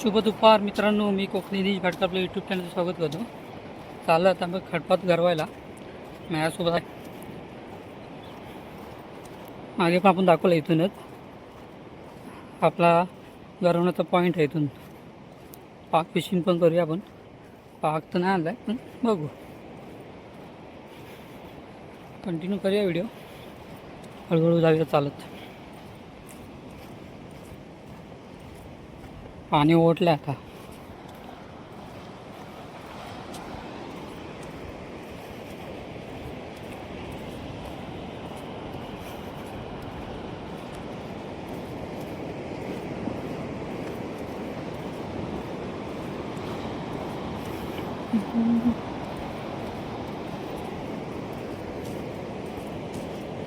शुभ दुपार मित्रांनो मी कोकणी निश भटकर आपलं यूट्यूब चॅनलचं स्वागत करतो. चाललं आता मग खडपात गरवायला माझ्यासोबत आहे. मागे पण आपण दाखवलं इथूनच. आपला गरवण्याचा पॉईंट आहे इथून. पाक फिशिंग पण करूया आपण. पाक तर नाही आणला आहे पण बघू. कंटिन्यू करूया व्हिडिओ हळूहळू जाऊया चालत. पाणी ओढलं आता.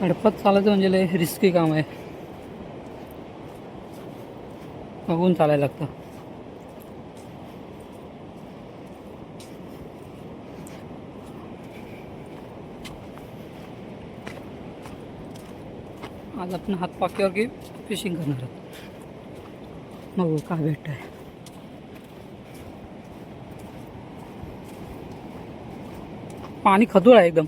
कडपत चालायचं म्हणजे लय रिस्की काम आहे. बघून चालायला लागतं. आज आपण हातपाक्यावर की फिशिंग करणार आहोत. बघू काय भेटत आहे पाणी खदूळ आहे एकदम.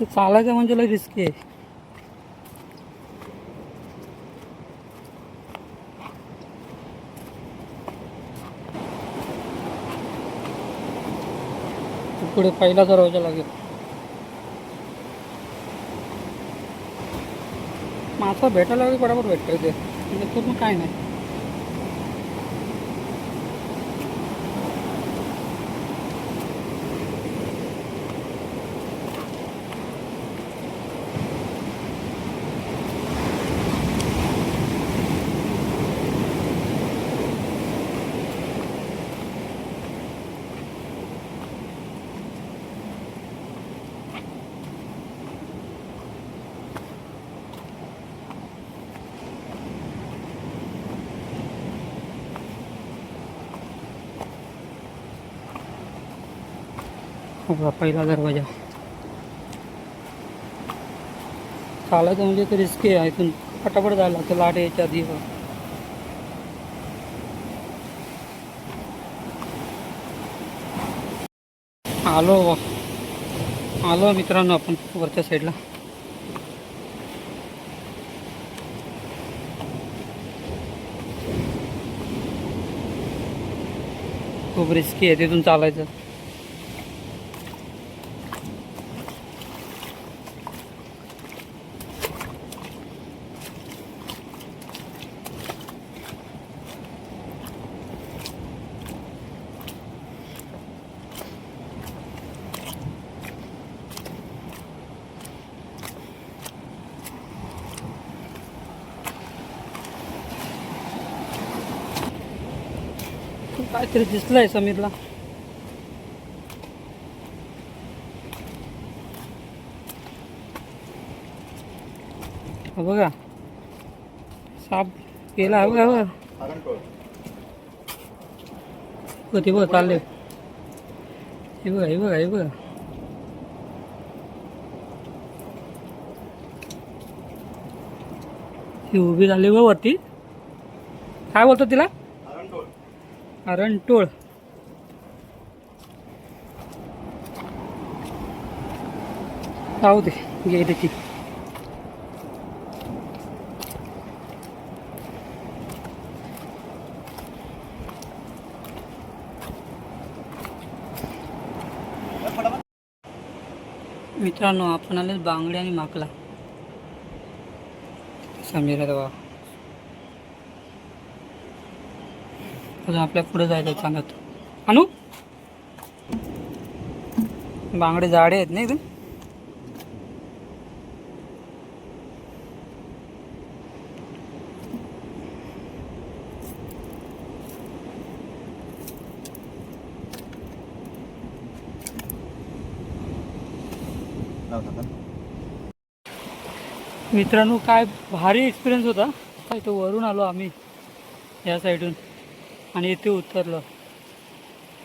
ते चालायचं म्हणजे लय रिस्की आहे. पुढे पहिला दरवाजा लागेल. मासा भेटायला लागेल बरोबर भेटतोय ते. म्हणजे पूर्ण काय नाही. बघा, पहिला दरवाजा. चालायचं म्हणजे तर रिस्की आहे इथून फटाफट जायला लागतं लाट यायच्या आधी. आलो बा. आलो मित्रांनो आपण वरच्या साईडला खूप रिस्की आहे तिथून चालायचं. काहीतरी दिसलंय समीरला. बघा. साप केला बघा बघा. ते बघ चालले. हे बघा हे बघा हे बघा. ती उभी झाली बघ वरती. काय बोलतो तिला? अरणटोळ जाऊ दे गेली ती मित्रांनो आपण आले बांगडे आणि माकला. समीर दवा अजून आपल्या पुढे जायचं सांगत आणू बांगडे जाडे आहेत नाही एकदम मित्रांनो काय भारी एक्सपिरियन्स होता. काय तो वरून आलो आम्ही या साईडून आणि इथे उतरलो.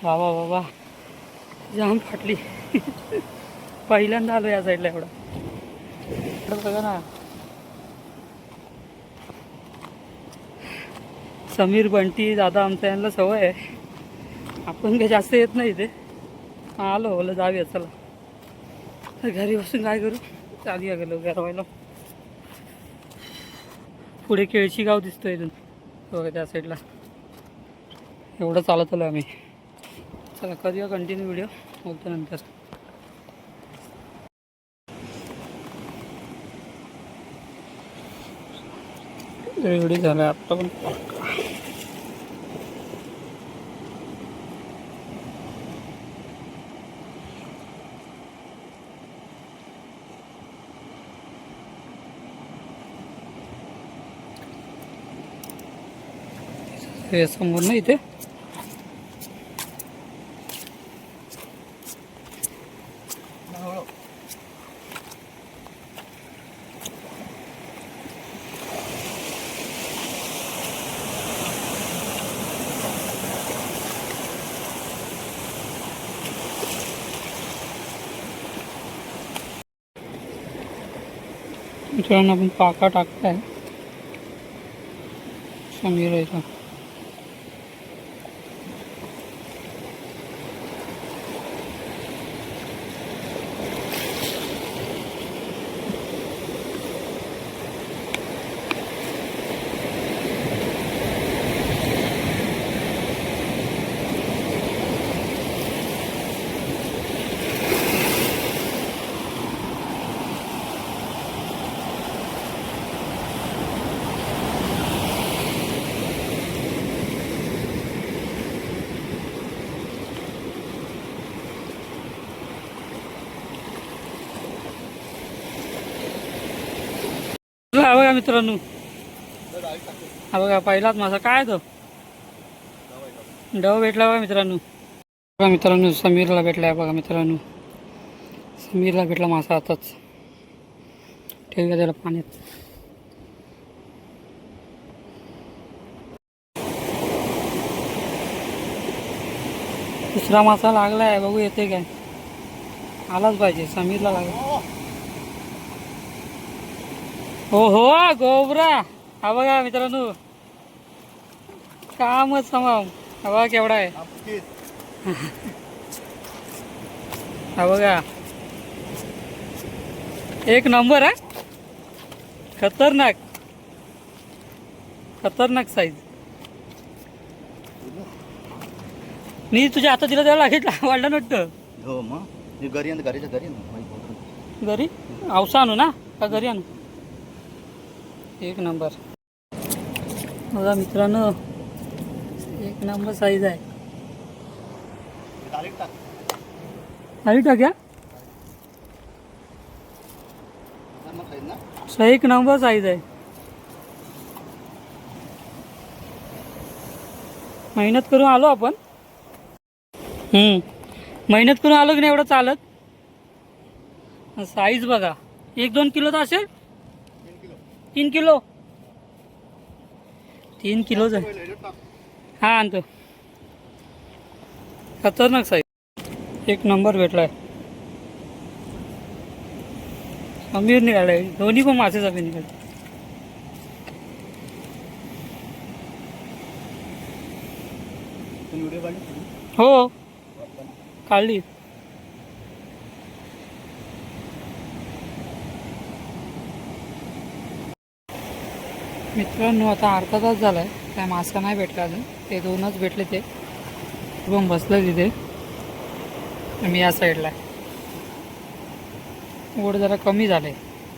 वा वा वा वा जाम फाटली. पहिल्यांदा आलो या साईडला एवढा. बघा ना. समीर बंटी दादा आमच्या यांना सवय आहे. आपण काही जास्त येत नाही इथे. आलो बोला जाऊया चला. तर घरी बसून काय करू? चालूया गेलो गरवायला पुढे केळशी गाव दिसतोय इथून. बघा त्या साईडला एवढं चालत आलो आम्ही. चला करूया कंटिन्यू व्हिडिओ बोलतो नंतर. रेडी झालं आत्ता पण हे समोर ना इथे? मित्रांनो आपण पाका टाकताय. समीर याचा मित्रांनो? हा बघा पहिलाच मासा. काय तो? डव भेटला बघा मित्रांनो. बघा मित्रांनो समीरला भेटला बघा मित्रांनो. समीरला भेटला मासा आताच. ठेवूया त्याला पाण्यात. दुसरा मासा लागलाय बघू येते काय. आलाच पाहिजे समीरला लागला. हो हो गोबरा. हा बघा मित्रांनो. कामच समाव हा बघा केवढा आहे. हा बघा. एक नंबर आहे खतरनाक. खतरनाक साईज मी तुझ्या हातात दिला त्याला लागेल. वाढलं नव्हतं हो मग. मी घरी घरीच्या घरी. घरी? औसा आणू ना? का घरी आणू? एक नंबर. बघा मित्रांनो एक नंबर साईज आहे. डायरेक्ट टाक्या एक नंबर साईज आहे. मेहनत करून आलो आपण. हम्म. मेहनत करून आलो की नाही एवढं चालत? साईज बघा. एक दोन किलोचा असेल. तीन किलो. तीन किलोच आहे. हा आणतो. खतरनाक साईज एक नंबर भेटलाय. समीर निघालाय. दोन्ही पण मासे समीर निघाले. हो. काढली. मित्रांनो आता अर्धा तास झाला आहे काय मासा नाही भेटला अजून. ते दोनच भेटले ते. पण बसलं तिथे. मी या साईडला. ओढ जरा कमी झाले.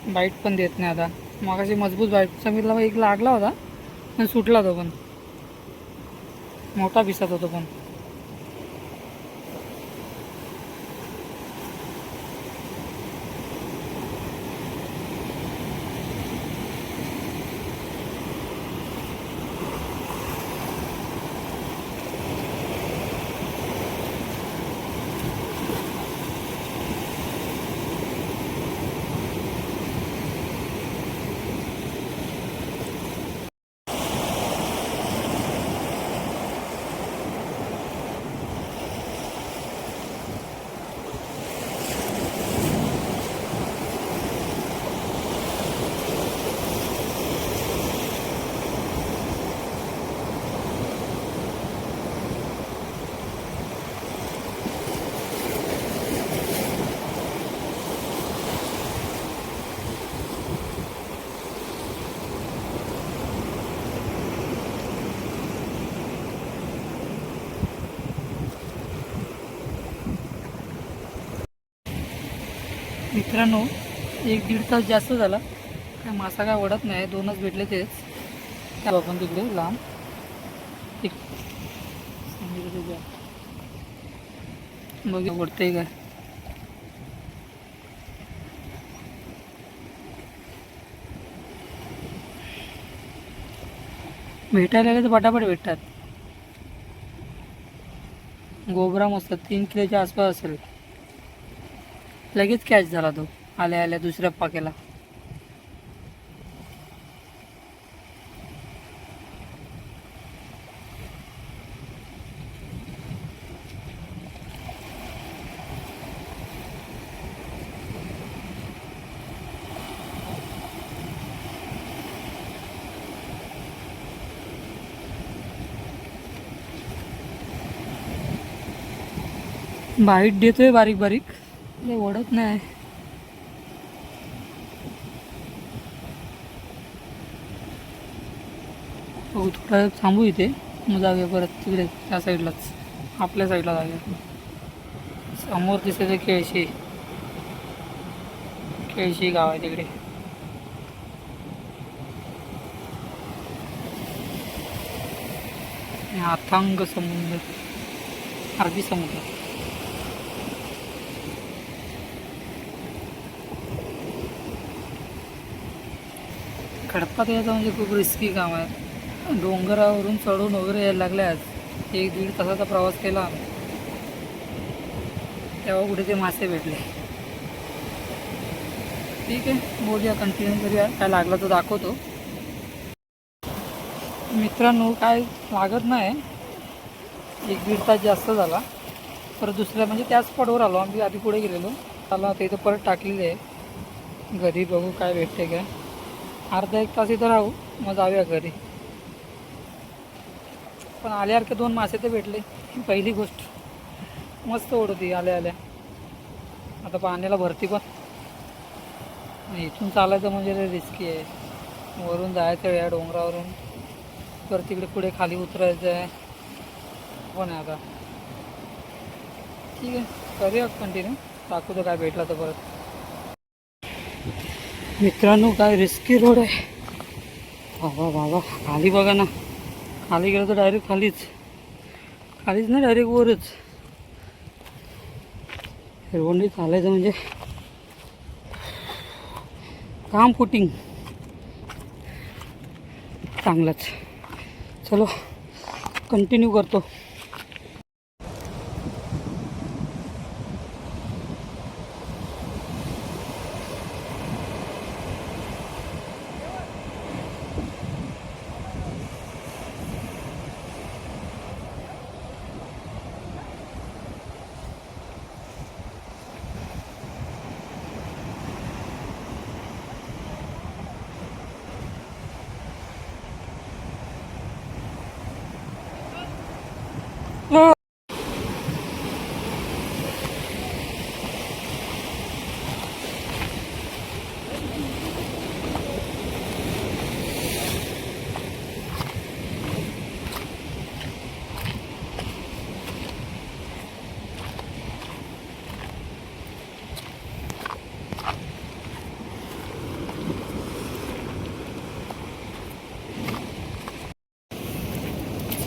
बाईट पण देत नाही आता. मागाशी मजबूत बाईट. समीरला एक लागला होता पण सुटला तो पण. मोठा भिसत होतो पण. मित्रांनो एक दीड तास जास्त झाला. काय मासा काय वडत नाही दोनच भेटले तेच. त्या आपण तिकडे लांब. एक सांगितलं ते काय. भेटायला गेले तर पटापट भेटतात. गोबरा मस्त तीन किलोच्या आसपास असेल. लगेच कॅच झाला तो. आल्या आल्या दुसऱ्या पाकेला बाईट देतोय बारीक बारीक. लय ओढत नाही. हो थोडं थांबू इथे. मग जाऊया परत तिकडे त्या साईडलाच. आपल्या साईडला जाऊया. समोर दिसते केळशी. केळशी गाव आहे तिकडे. अथांग समुद्र. अरबी समुद्र. खडपात यायचं म्हणजे खूप रिस्की काम आहे डोंगरावरून चढून वगैरे यायला लागल्यास एक दीड तासाचा प्रवास केला आम्ही. तेव्हा कुठे ते मासे भेटले. ठीक आहे बोलूया कंटिन्यू करूया. काय लागलं तर दाखवतो. मित्रांनो काय लागत नाही. एक दीड तास जास्त झाला. परत दुसऱ्या म्हणजे त्याच स्पॉटवर आलो. आम्ही आधी पुढे गेलेलो. त्याला ते इथं परत टाकलेले आहे. घरी बघू काय भेटते काय. अर्धा एक तास इथं राहू मग जाऊया घरी. पण आल्यासारखे दोन मासे तर भेटले ही पहिली गोष्ट. मस्त ओढती आल्या आल्या. आता पाण्याला भरती पण. इथून चालायचं म्हणजे रिस्की आहे. वरून जायचं या डोंगरावरून. तर तिकडे पुढे खाली उतरायचं आहे. पण आहे आता. ठीक आहे करूया कंटिन्यू टाकू तर काय भेटला तर परत. मित्रांनो काय रिस्की रोड आहे. बाबा बाबा खाली बघा ना. खाली गेलं तर डायरेक्ट खालीच. खालीच ना डायरेक्ट वरच. हिरवंडी चालायचं म्हणजे. काम फुटिंग चांगलंच. चलो कंटिन्यू करतो.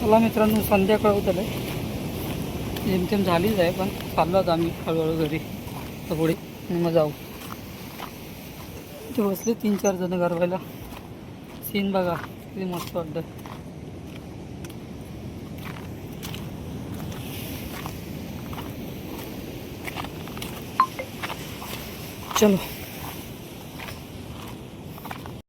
चला मित्रांनो संध्याकाळ होत आलं जेमतेम झालीच आहे पण चाललोच आम्ही हळूहळू घरी. पुढे मग जाऊ. ते बसले तीन चार जण गरवायला. सीन बघा किती मस्त वाटतं चलो.